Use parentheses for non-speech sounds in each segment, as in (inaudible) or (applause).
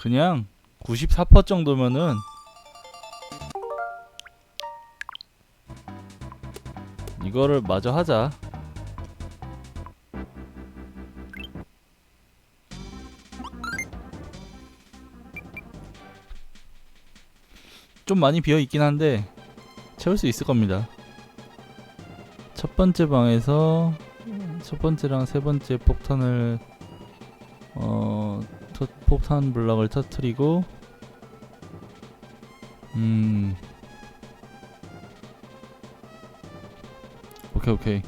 그냥 94% 정도면은 이거를 마저 하자. 좀 많이 비어 있긴 한데 채울 수 있을 겁니다. 첫 번째 방에서 첫 번째랑 세 번째 폭탄을 어 터, 폭탄 블럭을 터트리고 음. 오케이 오케이.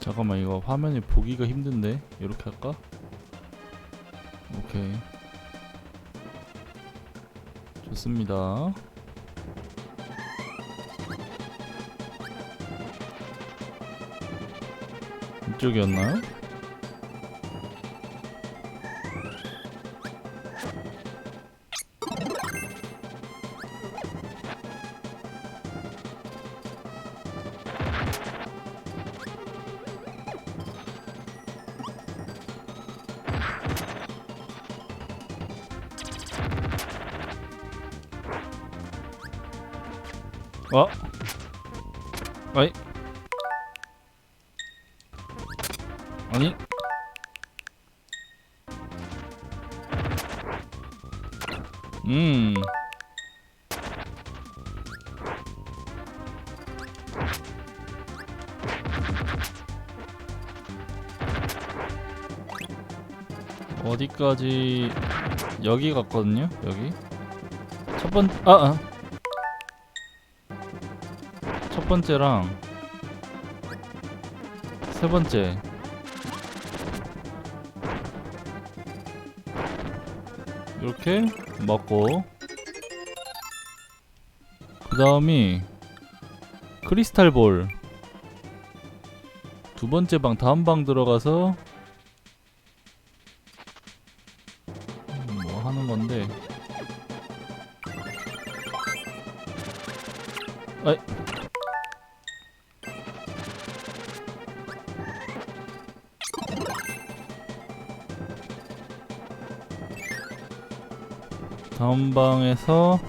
잠깐만 이거 화면이 보기가 힘든데? 이렇게 할까? 오케이. 좋습니다 이쪽이었나요? 어디까지 여기 갔거든요? 여기? 첫번 아, 아. 첫 번째랑 세 번째. 이렇게 먹고. 그 다음이 크리스탈 볼. 두 번째 방 다음 방 들어가서 다음 방에서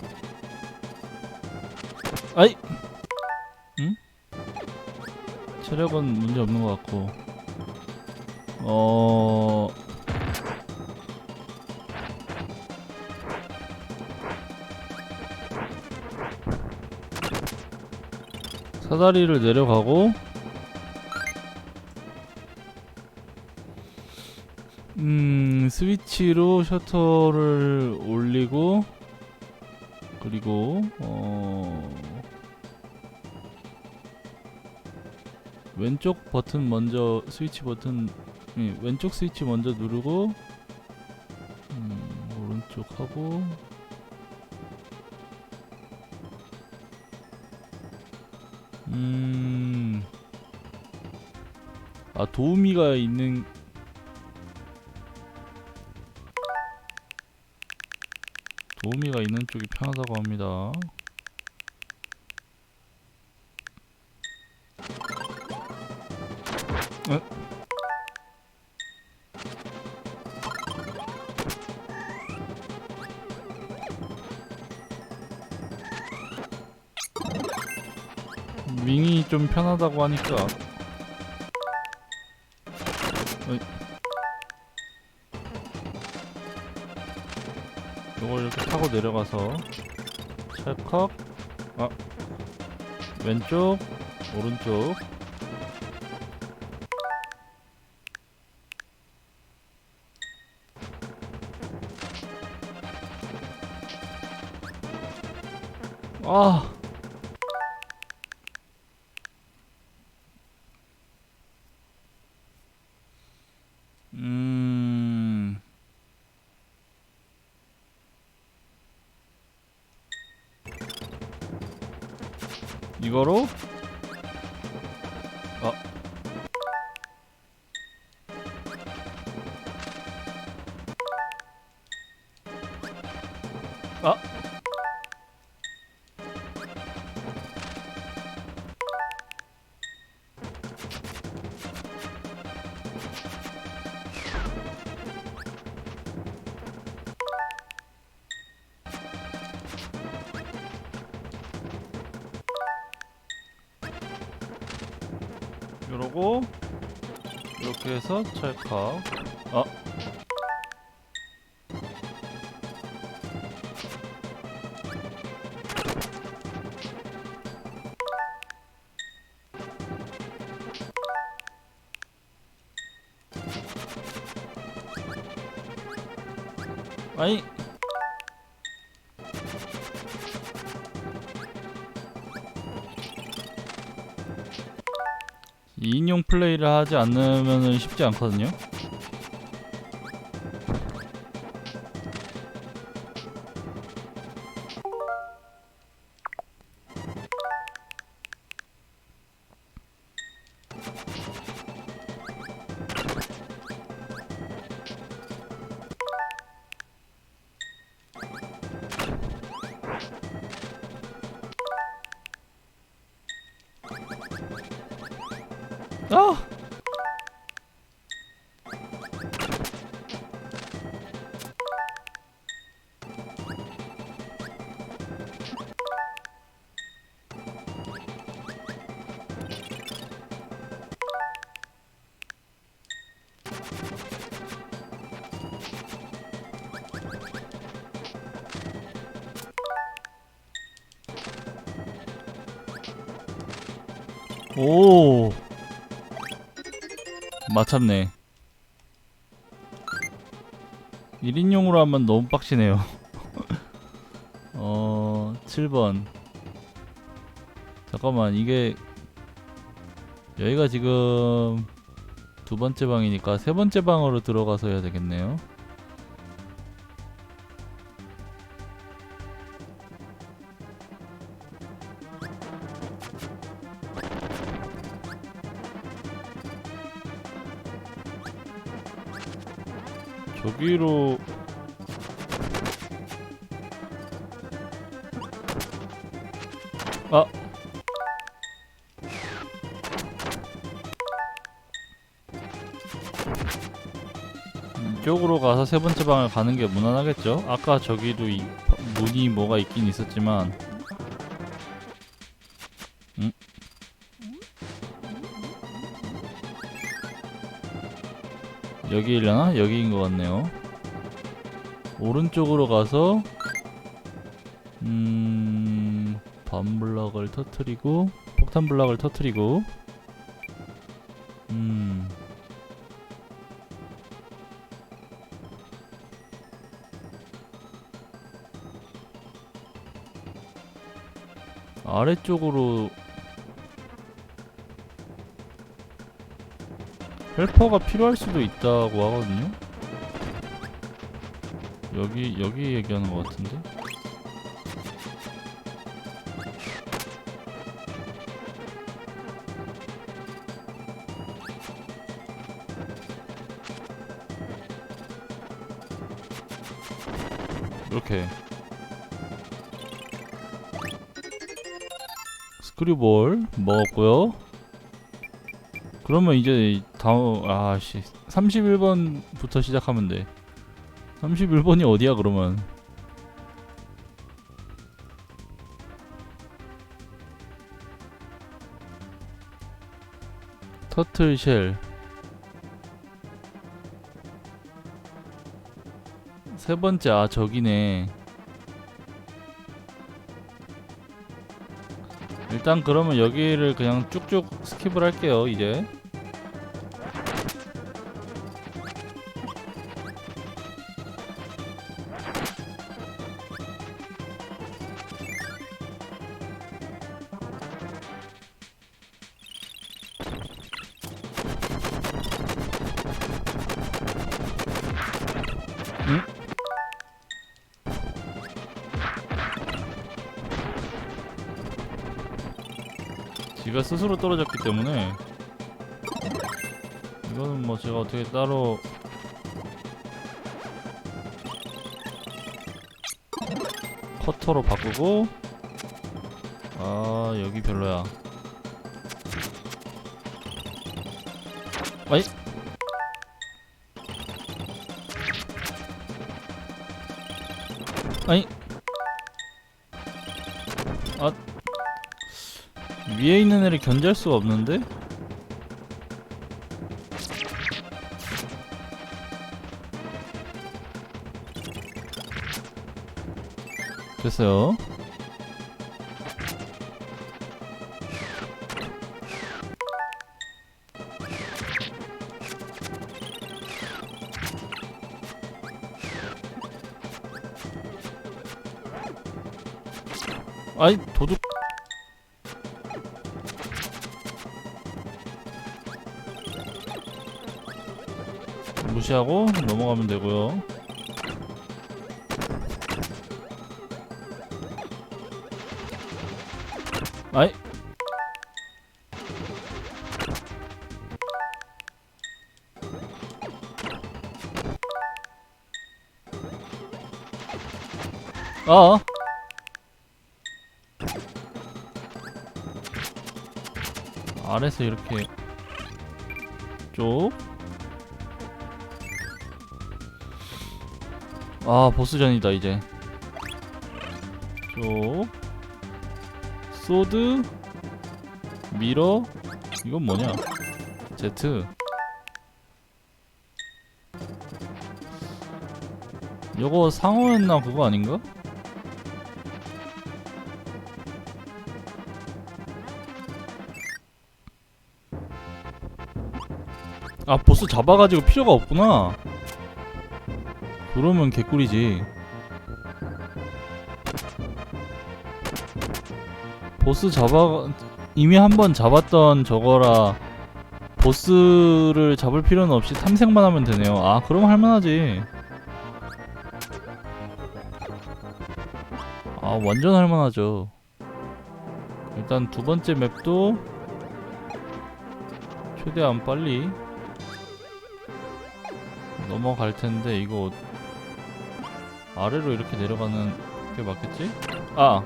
아이 응? 체력은 문제 없는 것 같고 어 사다리를 내려가고 스위치로 셔터를 올리고 그리고 어 왼쪽 버튼 먼저 스위치 버튼 예, 왼쪽 스위치 먼저 누르고 음, 오른쪽 하고 음. 아 도우미가 있는 도우미가 있는 쪽이 편하다고 합니다. 에? 윙이 좀 편하다고 하니까 어이. 이걸 이렇게 타고 내려가서 찰컥 아 왼쪽 오른쪽. 아 이거로 해서 찰칵 아 아니 2인용 플레이를 하지 않으면 쉽지 않거든요. 아! 마참네. 1인용으로 하면 너무 빡치네요. (laughs) 어 7번. 잠깐만 이게 여기가 지금 두 번째 방이니까 세 번째 방으로 들어가서 해야 되겠네요 저기로 아 이쪽으로 가서 세 번째 방을 가는 게 무난하겠죠? 아까 저기도 이 문이 뭐가 있긴 있었지만 여기 일려나? 여기인 것 같네요. 오른쪽으로 가서 음... 밤블럭을 터트리고 폭탄 블럭을 터트리고 음... 아래쪽으로 헬퍼가 필요할 수도 있다고 하거든요. 여기 여기 얘기하는 것 같은데. 이렇게 스크류볼 먹었고요. 그러면 이제 다음 아씨 31번부터 시작하면 돼. 31번이 어디야 그러면? 터틀쉘 세 번째 아 저기네. 일단 그러면 여기를 그냥 쭉쭉 스킵을 할게요 이제 아 여기 별로야. 아이? 아니 아. 위에 있는 애를 견제할 수가 없는데? 됐어요. 무시하고 넘어가면 되고요. 아이. 아. 아래서 이렇게 쭉 아, 보스전이다, 이제. 쭉. 소드. 미러. 이건 뭐냐? 제트. 요거 상어였나 그거 아닌가? 아 보스 잡아가지고 필요가 없구나 그러면 개꿀이지. 보스 잡아 이미 한 번 잡았던 저거라 보스를 잡을 필요는 없이 탐색만 하면 되네요. 아 그럼 할만하지. 아 완전 할만하죠. 일단 두 번째 맵도 최대한 빨리 넘어갈 텐데 이거 아래로 이렇게 내려가는 게 맞겠지? 아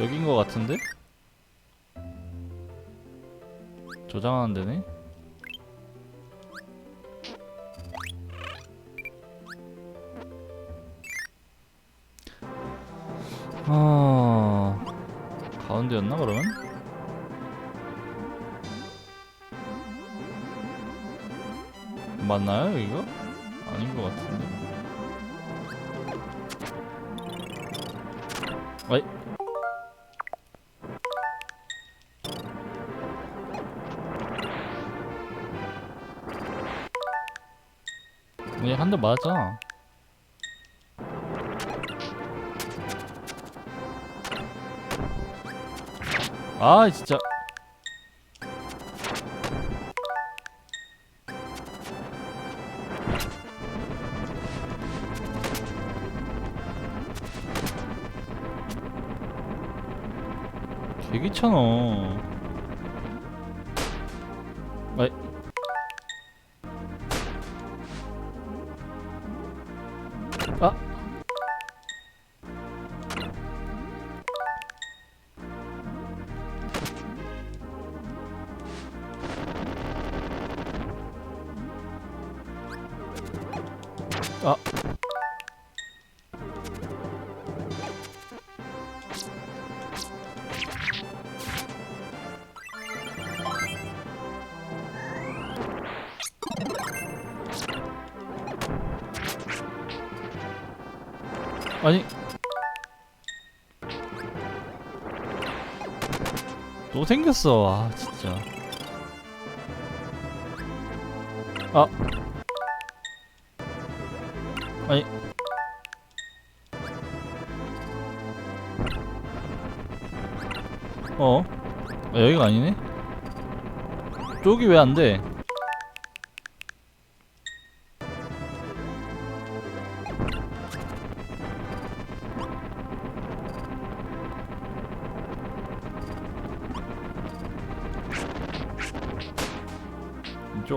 여긴 거 같은데? 저장하는 데네? 가운데였나 그러면? 맞나요 이거? 아닌 것 같은데. 아이. 얘 한 대 맞았잖아. 아 진짜. 개 귀찮아 생겼어 아 진짜 아 아니 어? 아, 여기가 아니네? 쪽이 왜 안 돼?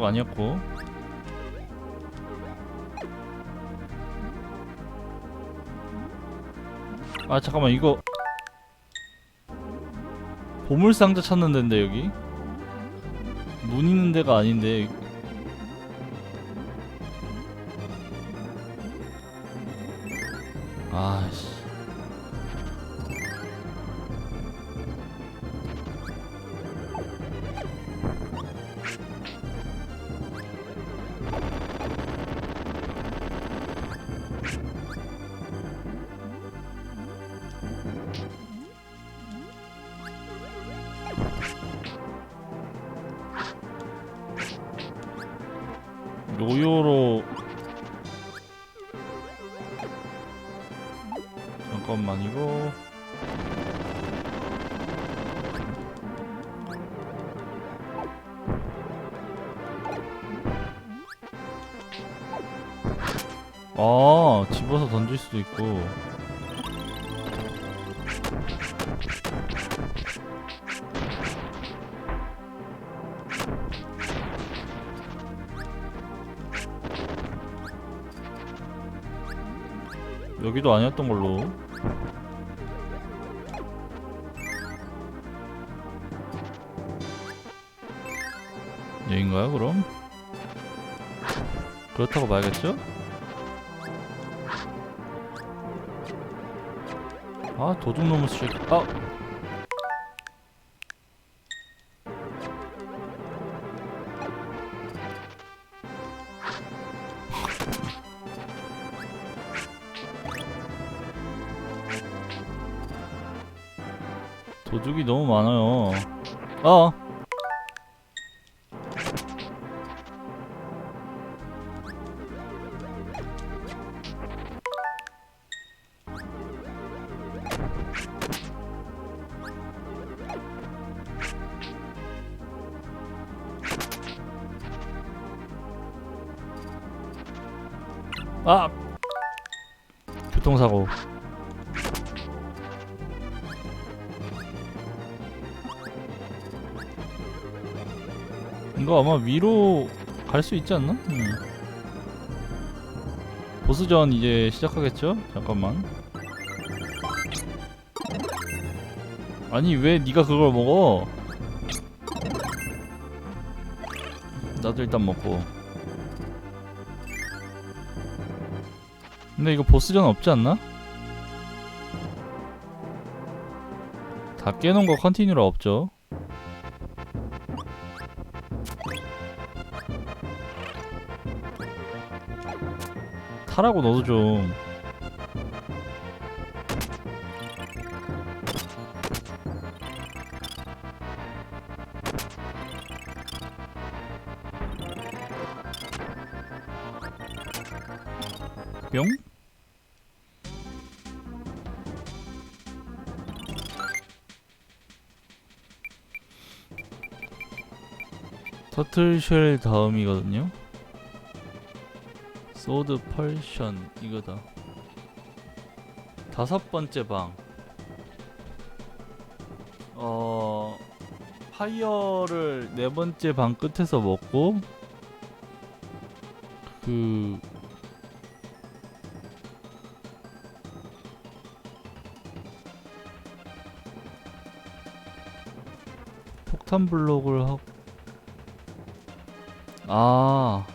아니었고. 아 잠깐만 이거. 보물상자 찾는 데인데 여기? 문 있는 데가 아닌데. 아씨 요요로. 잠깐만 이거 아 집어서 던질 수도 있고 여기도 아니었던 걸로 여긴가요 그럼? 그렇다고 봐야겠죠? 아 도둑놈을 씨 아! 너무 많아요. 어. 아! 교통사고 이거 아마 위로 갈 수 있지 않나? 음. 보스전 이제 시작하겠죠? 잠깐만 아니 왜 네가 그걸 먹어? 나도 일단 먹고 근데 이거 보스전 없지 않나? 다 깨놓은 거 컨티뉴라 없죠 타라고 너도 좀 뿅? 터틀쉘 다음이거든요 소드 펄션 이거다. 다섯 번째 방. 어... 파이어를 네 번째 방 끝에서 먹고 그 폭탄 블록을 하고 아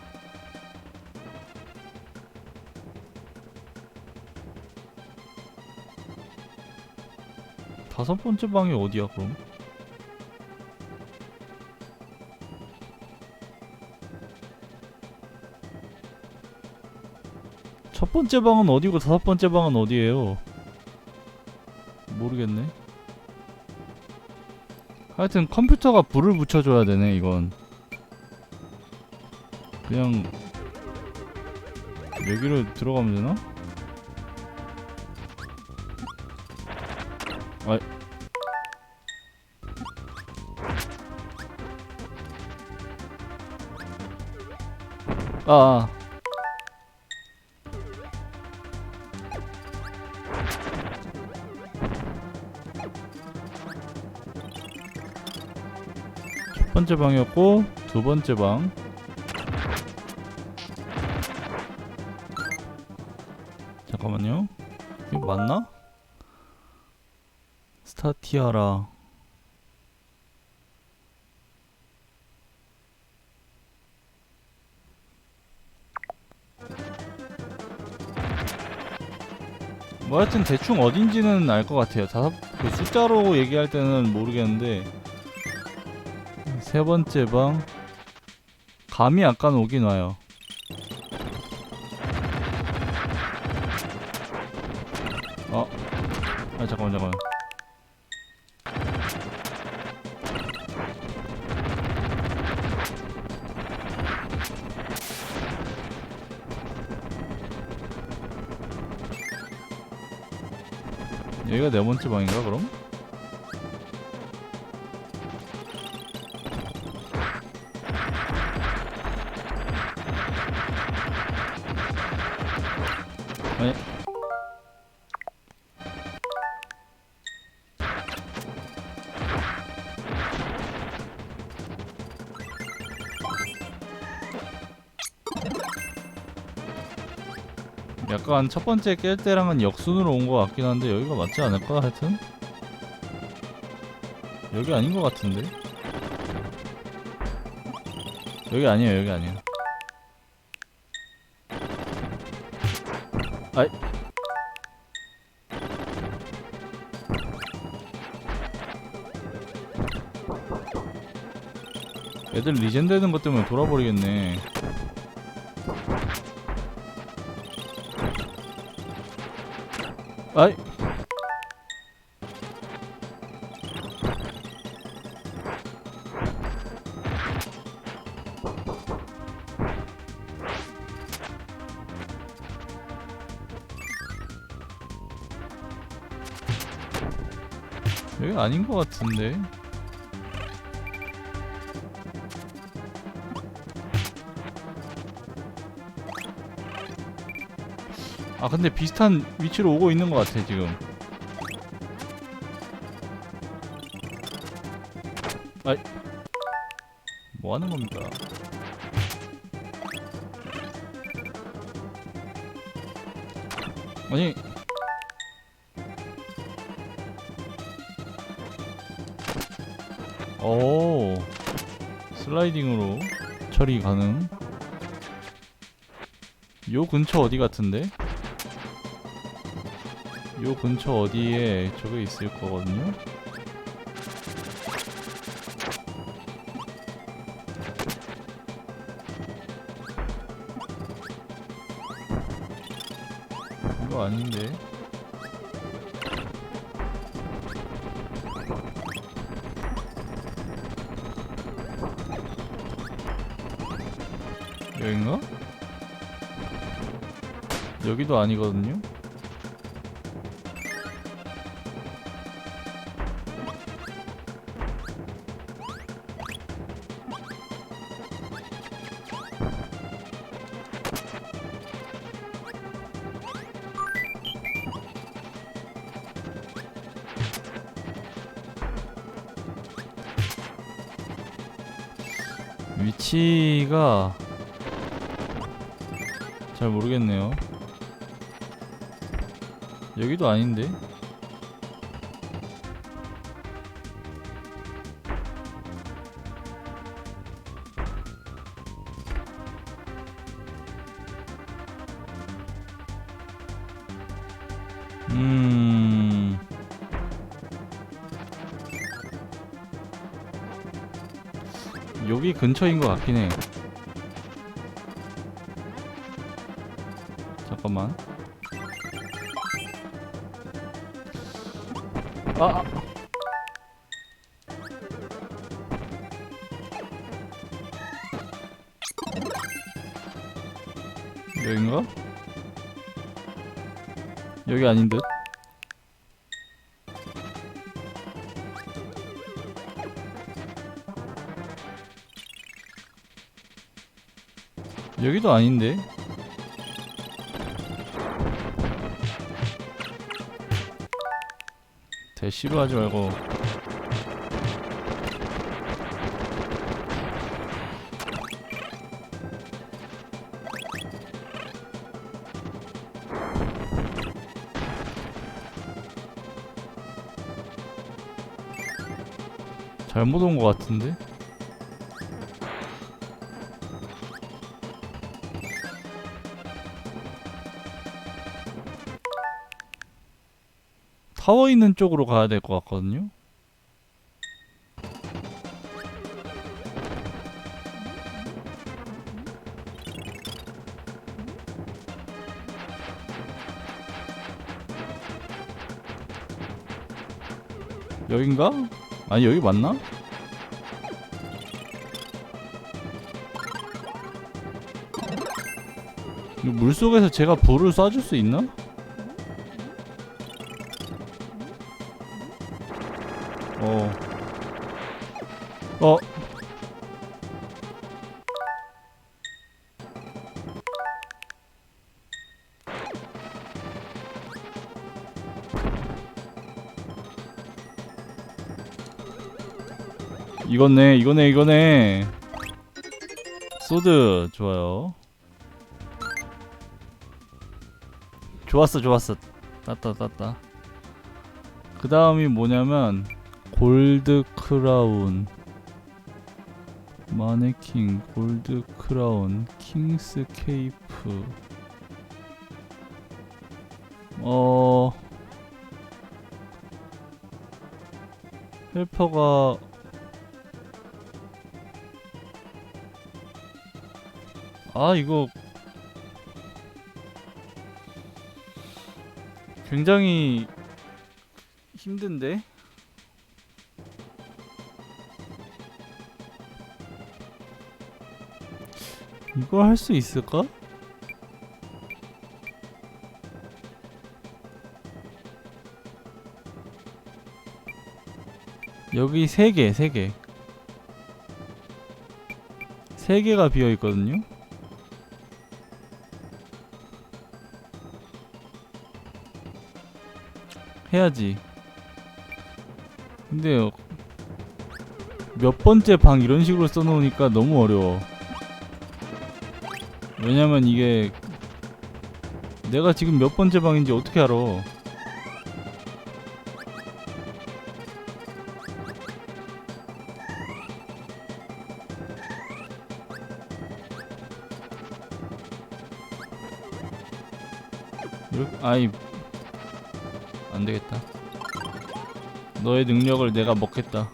다섯 번째 방이 어디야 그럼? 첫 번째 방은 어디고 다섯 번째 방은 어디예요? 모르겠네. 하여튼 컴퓨터가 불을 붙여줘야 되네 이건. 그냥 여기로 들어가면 되나? 아. 아. 첫 번째 방이었고 두 번째 방. 잠깐만요. 이거 맞나? 스타티아라. 뭐 하여튼 대충 어딘지는 알 것 같아요. 다섯 그 숫자로 얘기할 때는 모르겠는데 세 번째 방 감이 약간 오긴 와요. 어, 아 잠깐만 잠깐만. 여기가 네 번째 방인가 그럼? 아니 약간 첫 번째 깰 때랑은 역순으로 온 것 같긴 한데 여기가 맞지 않을까? 하여튼? 여기 아닌 것 같은데? 여기 아니에요 여기 아니에요. 아이. 애들 리젠 되는 것 때문에 돌아버리겠네 아이. 여기 아닌 것 같은데 아 근데 비슷한 위치로 오고 있는 것 같아 지금. 아이. 뭐 하는 겁니까? 아니. 오. 슬라이딩으로 처리 가능. 요 근처 어디 같은데? 요 근처 어디에 저게 있을 거거든요? 이거 아닌데? 여긴가? 여기도 아니거든요? 위치가 잘 모르겠네요. 여기도 아닌데? 근처인 것 같긴 해. 잠깐만. 아! 아. 여긴가? 여기 아닌 듯? 여기도 아닌데? 대시로 하지 말고 잘못 온 것 같은데? 타워 있는 쪽으로 가야 될 것 같거든요? 여긴가? 아니 여기 맞나? 물속에서 제가 불을 쏴줄 수 있나? 이거네, 이거네, 이거네. 소드 좋아요. 좋았어, 좋았어. 땄다, 땄다. 그 다음이 뭐냐면 골드 크라운, 마네킹, 골드 크라운, 킹스 케이프. 어. 헬퍼가 아 이거 굉장히 힘든데 이거 할수 있을까? 여기 세 개, 세 개. 세 개가 비어 있거든요. 해야지. 근데 몇 번째 방 이런 식으로 써놓으니까 너무 어려워. 왜냐면 이게 내가 지금 몇 번째 방인지 어떻게 알아? 아이 안 되겠다. 너의 능력을 내가 먹겠다.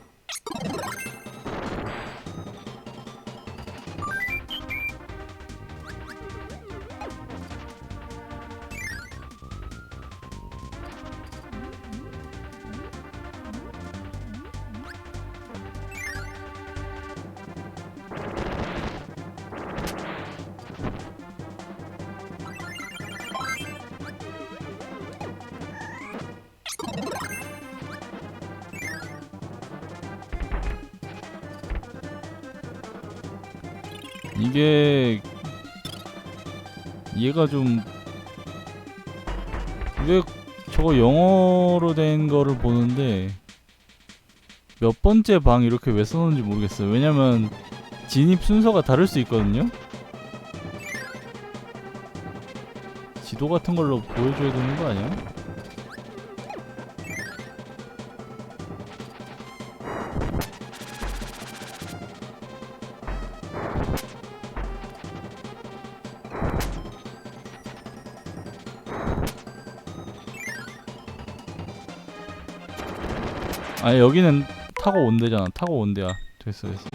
이게 얘가 좀 왜 저거 영어로 된 거를 보는데 몇 번째 방 이렇게 왜 써놓은지 모르겠어요. 왜냐면 진입 순서가 다를 수 있거든요. 지도 같은 걸로 보여줘야 되는 거 아니야? 아니 여기는 타고 온대잖아. 타고 온대야. 됐어 됐어.